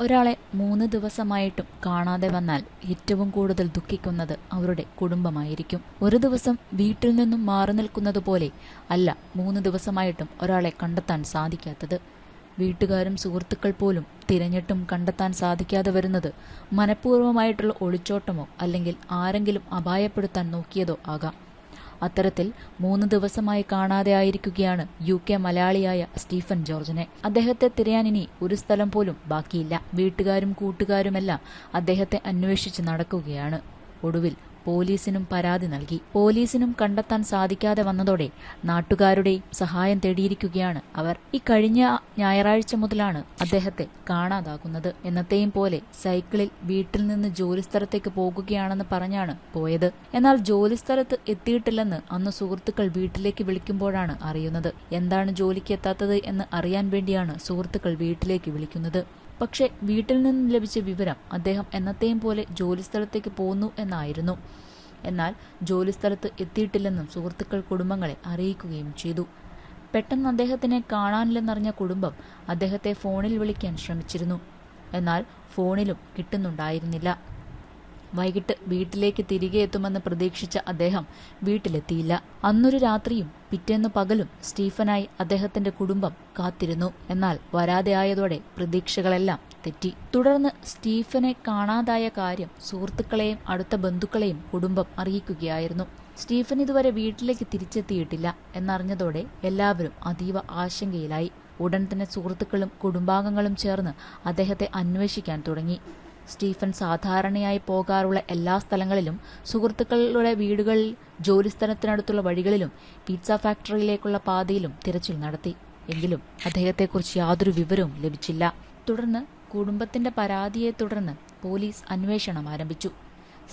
ഒരാളെ മൂന്ന് ദിവസമായിട്ടും കാണാതെ വന്നാൽ ഏറ്റവും കൂടുതൽ ദുഃഖിക്കുന്നത് അവരുടെ കുടുംബമായിരിക്കും. ഒരു ദിവസം വീട്ടിൽ നിന്നും മാറി നിൽക്കുന്നത് പോലെ അല്ല മൂന്ന് ദിവസമായിട്ടും ഒരാളെ കണ്ടെത്താൻ സാധിക്കാത്തത്. വീട്ടുകാരും സുഹൃത്തുക്കൾ പോലും തിരഞ്ഞിട്ടും കണ്ടെത്താൻ സാധിക്കാതെ വരുന്നത് മനഃപൂർവമായിട്ടുള്ള ഒളിച്ചോട്ടമോ അല്ലെങ്കിൽ ആരെങ്കിലും അപായപ്പെടുത്താൻ നോക്കിയതോ ആകാം. അത്തരത്തിൽ മൂന്ന് ദിവസമായി കാണാതെ ആയിരിക്കുകയാണ് യു കെ മലയാളിയായ സ്റ്റീഫൻ ജോർജിനെ. അദ്ദേഹത്തെ തിരയാൻ ഇനി ഒരു സ്ഥലം പോലും ബാക്കിയില്ല. വീട്ടുകാരും കൂട്ടുകാരുമെല്ലാം അദ്ദേഹത്തെ അന്വേഷിച്ച് നടക്കുകയാണ്. ഒടുവിൽ പോലീസിനും പരാതി നൽകി. പോലീസിനും കണ്ടെത്താൻ സാധിക്കാതെ വന്നതോടെ നാട്ടുകാരുടെ സഹായം തേടിയിരിക്കുകയാണ് അവർ. ഈ കഴിഞ്ഞ ഞായറാഴ്ച മുതലാണ് അദ്ദേഹത്തെ കാണാതാകുന്നത്. എന്നത്തെയും പോലെ സൈക്കിളിൽ വീട്ടിൽ നിന്ന് ജോലിസ്ഥലത്തേക്ക് പോകുകയാണെന്ന് പറഞ്ഞാണ് പോയത്. എന്നാൽ ജോലിസ്ഥലത്ത് എത്തിയിട്ടില്ലെന്ന് അന്ന് സുഹൃത്തുക്കൾ വീട്ടിലേക്ക് വിളിക്കുമ്പോഴാണ് അറിയുന്നത്. എന്താണ് ജോലിക്ക് എത്താത്തത് എന്ന് അറിയാൻ വേണ്ടിയാണ് സുഹൃത്തുക്കൾ വീട്ടിലേക്ക് വിളിക്കുന്നത്. പക്ഷേ വീട്ടിൽ നിന്ന് ലഭിച്ച വിവരം അദ്ദേഹം എന്നത്തെയും പോലെ ജോലിസ്ഥലത്തേക്ക് പോന്നു എന്നായിരുന്നു. എന്നാൽ ജോലിസ്ഥലത്ത് എത്തിയിട്ടില്ലെന്നും സുഹൃത്തുക്കൾ കുടുംബങ്ങളെ അറിയിക്കുകയും ചെയ്തു. പെട്ടെന്ന് അദ്ദേഹത്തിനെ കാണാനില്ലെന്നറിഞ്ഞ കുടുംബം അദ്ദേഹത്തെ ഫോണിൽ വിളിക്കാൻ ശ്രമിച്ചിരുന്നു. എന്നാൽ ഫോണിലും കിട്ടുന്നുണ്ടായിരുന്നില്ല. വൈകിട്ട് വീട്ടിലേക്ക് തിരികെ എത്തുമെന്ന് പ്രതീക്ഷിച്ച അദ്ദേഹം വീട്ടിലെത്തിയില്ല. അന്നൊരു രാത്രിയും പിറ്റേന്ന് പകലും സ്റ്റീഫനായി അദ്ദേഹത്തിന്റെ കുടുംബം കാത്തിരുന്നു. എന്നാൽ വരാതെ ആയതോടെ പ്രതീക്ഷകളെല്ലാം തെറ്റി. തുടർന്ന് സ്റ്റീഫനെ കാണാതായ കാര്യം സുഹൃത്തുക്കളെയും അടുത്ത ബന്ധുക്കളെയും കുടുംബം അറിയിക്കുകയായിരുന്നു. സ്റ്റീഫൻ ഇതുവരെ വീട്ടിലേക്ക് തിരിച്ചെത്തിയിട്ടില്ല എന്നറിഞ്ഞതോടെ എല്ലാവരും അതീവ ആശങ്കയിലായി. ഉടൻ തന്നെ സുഹൃത്തുക്കളും കുടുംബാംഗങ്ങളും ചേർന്ന് അദ്ദേഹത്തെ അന്വേഷിക്കാൻ തുടങ്ങി. സ്റ്റീഫൻ സാധാരണയായി പോകാറുള്ള എല്ലാ സ്ഥലങ്ങളിലും സുഹൃത്തുക്കളുടെ വീടുകളിൽ ജോലിസ്ഥലത്തിനടുത്തുള്ള വഴികളിലും പിസ്സ ഫാക്ടറിയിലേക്കുള്ള പാതയിലും തിരച്ചിൽ നടത്തി. എങ്കിലും അദ്ദേഹത്തെക്കുറിച്ച് യാതൊരു വിവരവും ലഭിച്ചില്ല. തുടർന്ന് കുടുംബത്തിന്റെ പരാതിയെ തുടർന്ന് പോലീസ് അന്വേഷണം ആരംഭിച്ചു.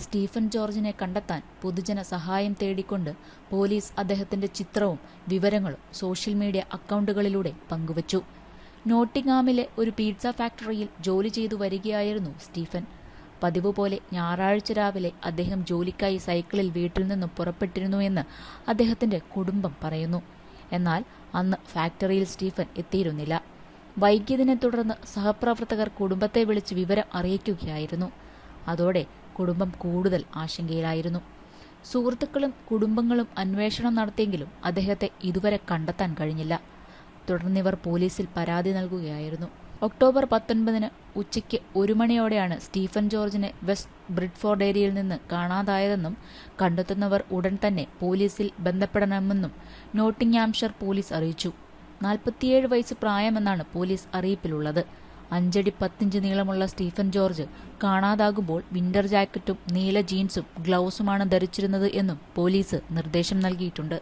സ്റ്റീഫൻ ജോർജിനെ കണ്ടെത്താൻ പൊതുജന സഹായം തേടിക്കൊണ്ട് പോലീസ് അദ്ദേഹത്തിന്റെ ചിത്രവും വിവരങ്ങളും സോഷ്യൽ മീഡിയ അക്കൗണ്ടുകളിലൂടെ പങ്കുവച്ചു. നോട്ടിങ്ങാമിലെ ഒരു പിസ്സ ഫാക്ടറിയിൽ ജോലി ചെയ്തു വരികയായിരുന്നു സ്റ്റീഫൻ. പതിവ് പോലെ ഞായറാഴ്ച രാവിലെ അദ്ദേഹം ജോലിക്കായി സൈക്കിളിൽ വീട്ടിൽ നിന്നും പുറപ്പെട്ടിരുന്നു എന്ന് അദ്ദേഹത്തിന്റെ കുടുംബം പറയുന്നു. എന്നാൽ അന്ന് ഫാക്ടറിയിൽ സ്റ്റീഫൻ എത്തിയിരുന്നില്ല. വൈകിയതിനെ തുടർന്ന് സഹപ്രവർത്തകർ കുടുംബത്തെ വിളിച്ച് വിവരം അറിയിക്കുകയായിരുന്നു. അതോടെ കുടുംബം കൂടുതൽ ആശങ്കയിലായിരുന്നു. സുഹൃത്തുക്കളും കുടുംബങ്ങളും അന്വേഷണം നടത്തിയെങ്കിലും അദ്ദേഹത്തെ ഇതുവരെ കണ്ടെത്താൻ കഴിഞ്ഞില്ല. തുടർന്നിവർ പോലീസിൽ പരാതി നൽകുകയായിരുന്നു. ഒക്ടോബർ പത്തൊൻപതിന് ഉച്ചയ്ക്ക് ഒരു മണിയോടെയാണ് സ്റ്റീഫൻ ജോർജിനെ വെസ്റ്റ് ബ്രിഡ്ഫോർഡ് ഏരിയയിൽ നിന്ന് കാണാതായതെന്നും കണ്ടെത്തുന്നവർ ഉടൻ തന്നെ പോലീസിൽ ബന്ധപ്പെടണമെന്നും നോട്ടിംഗ്ഹാംഷർ പോലീസ് അറിയിച്ചു. നാൽപ്പത്തിയേഴ് വയസ്സ് പ്രായമെന്നാണ് പോലീസ് അറിയിപ്പിലുള്ളത്. അഞ്ചടി പത്തിഞ്ച് നീളമുള്ള സ്റ്റീഫൻ ജോർജ് കാണാതാകുമ്പോൾ വിന്റർ ജാക്കറ്റും നീല ജീൻസും ഗ്ലൗസുമാണ് ധരിച്ചിരുന്നത് എന്നും പോലീസ് നിർദ്ദേശം നൽകിയിട്ടുണ്ട്.